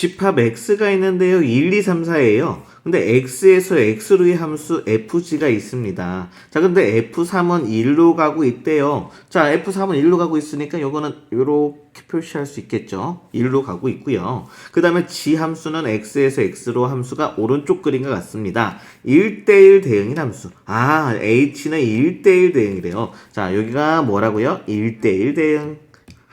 집합 x가 있는데요. 1, 2, 3, 4예요. 근데 x에서 x로의 함수 fg가 있습니다. 자, 근데 f3은 1로 가고 있대요. 자, f3은 1로 가고 있으니까 요거는 요렇게 표시할 수 있겠죠. 1로 가고 있고요. 그 다음에 g 함수는 x에서 x로 함수가 오른쪽 그림과 같습니다. 1대1 대응인 함수. 아, h는 1대1 대응이래요. 자, 여기가 뭐라고요? 1대1 대응.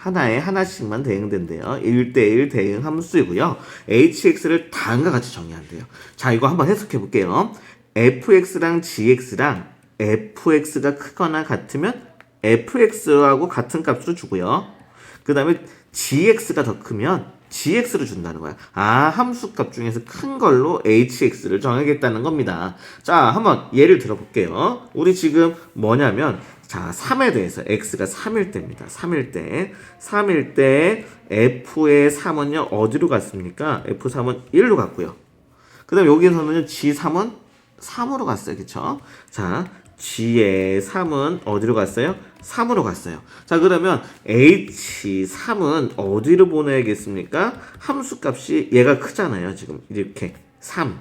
하나에 하나씩만 대응된대요. 1대1 대응 함수이고요. hx를 다음과 같이 정의한대요. 자, 이거 한번 해석해 볼게요. fx랑 gx랑 fx가 크거나 같으면 fx하고 같은 값으로 주고요. 그 다음에 gx가 더 크면 gx를 준다는 거야. 아, 함수 값 중에서 큰 걸로 hx를 정하겠다는 겁니다. 자, 한번 예를 들어볼게요. 우리 지금 뭐냐면 자, 3에 대해서 x가 3일 때입니다. 3일 때. 3일 때 f의 3은요. 어디로 갔습니까? f3은 1로 갔고요. 그다음 여기서는요. g3은 3으로 갔어요. 그쵸 자, g의 3은 어디로 갔어요? 3으로 갔어요. 자, 그러면 h3은 어디로 보내야겠습니까? 함수 값이 얘가 크잖아요. 지금 이렇게 3,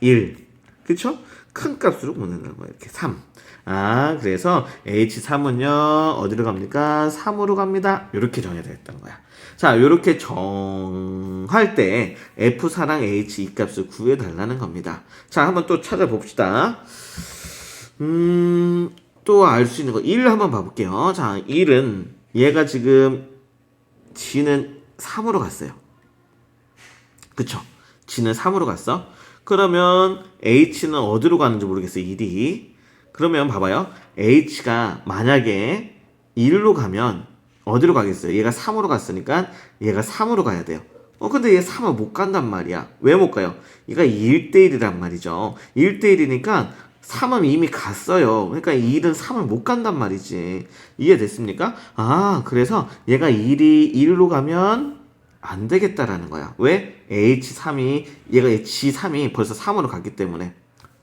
1. 그쵸? 큰 값으로 보내는 거예요. 이렇게 3. 아, 그래서 H3은요, 어디로 갑니까? 3으로 갑니다. 이렇게 정해야 되겠다는 거야. 자, 이렇게 정할 때 F4랑 H 이 값을 구해달라는 겁니다. 자, 한번 또 찾아봅시다. 음, 또 알 수 있는 거. 1 한번 봐볼게요. 자, 1은 얘가 지금 G는 3으로 갔어요. 그쵸? G는 3으로 갔어. 그러면 H는 어디로 가는지 모르겠어요. 1이. 그러면 봐봐요. H가 만약에 1로 가면 어디로 가겠어요? 얘가 3으로 갔으니까 얘가 3으로 가야 돼요. 어, 근데 얘 3을 못 간단 말이야. 왜 못 가요? 얘가 1대1이란 말이죠. 1대1이니까 3은 이미 갔어요. 그러니까 1은 3을 못 간단 말이지. 이해됐습니까? 아, 그래서 얘가 1이 1로 가면 안 되겠다라는 거야. 왜? H3이, 얘가 G3이 벌써 3으로 갔기 때문에.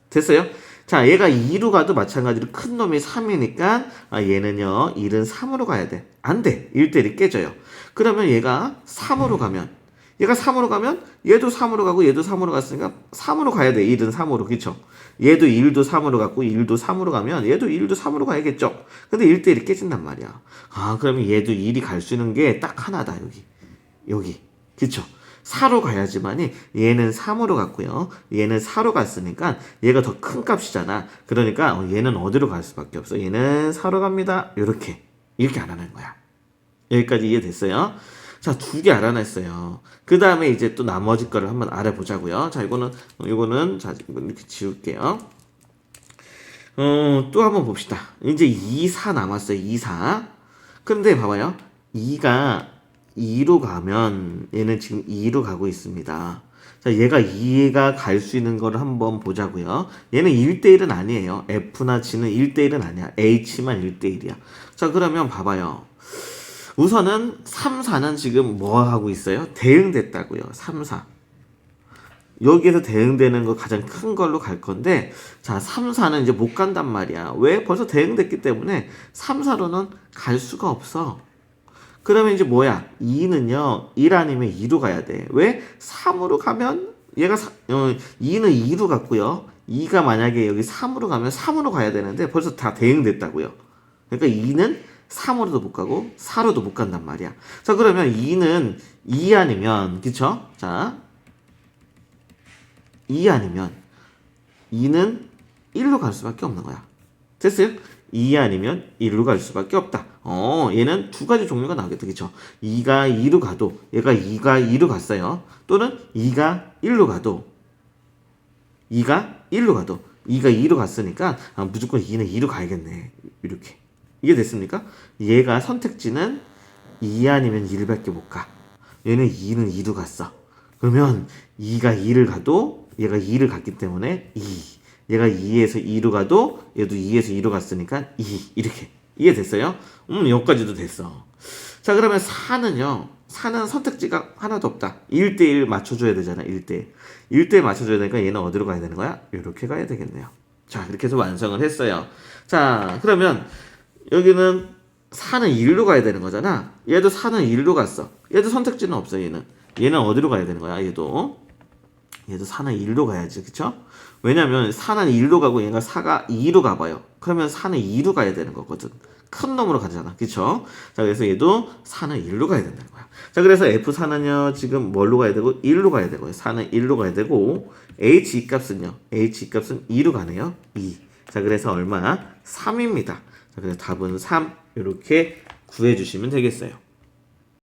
됐어요? 자, 얘가 2로 가도 마찬가지로 큰 놈이 3이니까 아, 얘는요, 1은 3으로 가야 돼. 안 돼. 1대1이 깨져요. 그러면 얘가 3으로 가면 얘가 3으로 가면 얘도 3으로 가고 얘도 3으로 갔으니까 3으로 가야 돼. 1은 3으로. 그쵸? 얘도 1도 3으로 갔고 1도 3으로 가면 얘도 1도 3으로 가야겠죠? 근데 1대1이 깨진단 말이야. 아, 그러면 얘도 1이 갈 수 있는 게 딱 하나다. 여기. 여기. 그쵸? 4로 가야지만이 얘는 3으로 갔고요. 얘는 4로 갔으니까 얘가 더 큰 값이잖아. 그러니까 어, 얘는 어디로 갈 수밖에 없어. 얘는 4로 갑니다. 이렇게 이렇게 알아낸 거야. 여기까지 이해됐어요? 자, 두 개 알아냈어요. 그 다음에 이제 또 나머지 거를 한번 알아보자고요. 자, 이거는 이거는 자 이렇게 지울게요. 어, 또 한번 봅시다. 이제 2, 4 남았어요. 2, 4. 근데 봐봐요. 2가 2로 가면 얘는 지금 2로 가고 있습니다. 자, 얘가 2가 갈 수 있는 거를 한번 보자고요. 얘는 1대1은 아니에요. F나 G는 1대1은 아니야. H만 1대1이야. 자, 그러면 봐봐요. 우선은 3, 4는 지금 뭐 하고 있어요? 대응됐다고요. 3, 4. 여기에서 대응되는 거 가장 큰 걸로 갈 건데 자 3, 4는 이제 못 간단 말이야 왜? 벌써 대응됐기 때문에 3, 4로는 갈 수가 없어 그러면 이제 뭐야 2는요 1 아니면 2로 가야 돼 왜? 3으로 가면 얘가 사, 어, 2는 2로 갔고요 2가 만약에 여기 3으로 가면 3으로 가야 되는데 벌써 다 대응됐다고요 그러니까 2는 3으로도 못 가고 4로도 못 간단 말이야 자 그러면 2는 2 아니면 그쵸? 자 2 아니면 2는 1로 갈 수밖에 없는 거야. 됐어요? 2 아니면 1로 갈 수밖에 없다. 어, 얘는 두 가지 종류가 나오겠다. 그쵸? 2가 2로 가도, 얘가 2가 2로 갔어요. 또는 2가 1로 가도, 2가 1로 가도, 2가 2로 갔으니까, 아, 무조건 2는 2로 가야겠네. 이렇게. 이게 됐습니까? 얘가 선택지는 2 아니면 1밖에 못 가. 얘는 2는 2로 갔어. 그러면 2가 2를 가도 얘가 2를 갔기 때문에 2. 얘가 2에서 2로 가도 얘도 2에서 2로 갔으니까 2. 이렇게. 이해됐어요? 음, 여기까지도 됐어. 자, 그러면 4는요. 4는 선택지가 하나도 없다. 1대1 맞춰줘야 되잖아, 1대1. 1대1 맞춰줘야 되니까 얘는 어디로 가야 되는 거야? 이렇게 가야 되겠네요. 자, 이렇게 해서 완성을 했어요. 자, 그러면 여기는 4는 1로 가야 되는 거잖아. 얘도 4는 1로 갔어. 얘도 선택지는 없어, 얘는. 얘는 어디로 가야 되는 거야, 얘도. 얘도 4는 1로 가야지, 그쵸? 왜냐면 4는 1로 가고 얘가 4가 2로 가봐요. 그러면 4는 2로 가야 되는 거거든. 큰 놈으로 가잖아, 그쵸? 자, 그래서 얘도 4는 1로 가야 된다는 거야. 자, 그래서 F4는요, 지금 뭘로 가야 되고? 1로 가야 되고요. 4는 1로 가야 되고, H 값은요, H 값은 2로 가네요. 2. 자, 그래서 얼마? 3입니다. 자, 그래서 답은 3. 이렇게 구해주시면 되겠어요.